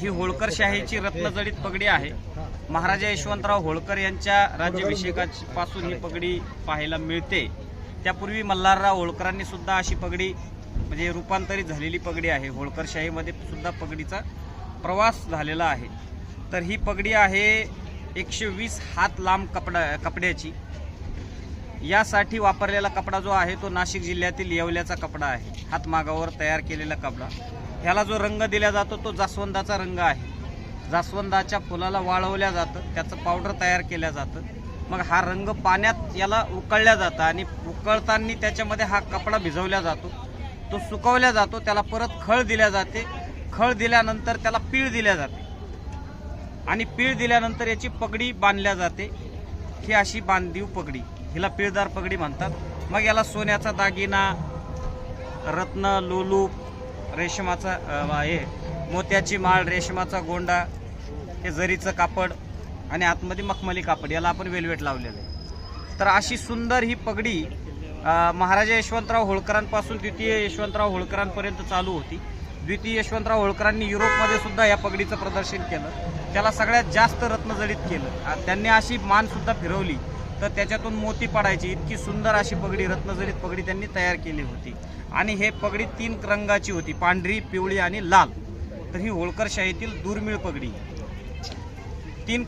ही? होळकर शाहीची रत्नजडित पगडी आहे. महाराजा यशवंतराव होळकर यांच्या राज्याभिषेकापासून ही पगडी पाहायला मिळते. त्यापूर्वी मल्हारराव होळकरांनी सुद्धा अशी पगडी म्हणजे रूपांतरित झालेली पगडी आहे. होळकर शाहीमध्ये सुद्धा पगडीचा प्रवास झालेला आहे. तर ही पगडी आहे एकशे वीस हात लांब कपडा कपड्याची. यासाठी वापरलेला कपडा जो आहे तो नाशिक जिल्ह्यातील येवल्याचा कपडा आहे. हातमागावर तयार केलेला कपडा. ह्याला जो रंग दिला जातो तो जास्वंदाचा रंग आहे. जास्वंदाच्या फुलाला वाळवल्या जातं त्याचं पावडर तयार केलं जातं. मग हा रंग पाण्यात याला उकळल्या जातं आणि उकळताना त्याच्यामध्ये हा कपडा भिजवला जातो. तो सुकवल्या जातो त्याला परत खळ दिल्या जाते. खळ दिल्यानंतर त्याला पीळ दिल्या जाते. आणि पीळ दिल्यानंतर याची पगडी बांधल्या जाते. ही अशी बांधीव पगडी. हिला पिळदार पगडी म्हणतात. मग याला सोन्याचा दागिना रत्न लोलू रेशमाचा हे मोत्याची माळ रेशमाचा गोंडा हे जरीचं कापड आणि आतमध्ये मखमली कापड याला आपण वेलवेट लावलेलं आहे. तर अशी सुंदर ही पगडी महाराजा यशवंतराव होळकरांपासून द्वितीय यशवंतराव होळकरांपर्यंत चालू होती. द्वितीय यशवंतराव होळकरांनी युरोपमध्ये सुद्धा या पगडीचं प्रदर्शन केलं. त्याला सगळ्यात जास्त रत्नजडित केलं. त्यांनी अशी मानसुद्धा फिरवली. तर त्याच्यातून मोती पडायची. इतकी सुंदर अशी पगडी रत्नजडित पगडी त्यांनी तयार केली होती. आणि हे पगडी तीन रंगाची होती पांढरी पिवळी आणि लाल. तर ही होळकर शाहीतील दुर्मिळ पगडी. तीन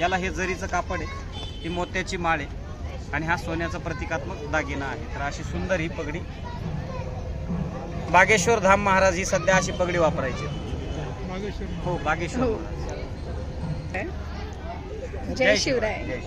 याला हे जरीचं कापड आहे ही मोत्याची माळ आहे आणि हा सोन्याचा प्रतिकात्मक दागिना आहे. तर अशी सुंदर ही पगडी. बागेश्वर धाम महाराज ही सध्या अशी पगडी वापरायची. हो बागेश्वर. हो. जय शिवराय.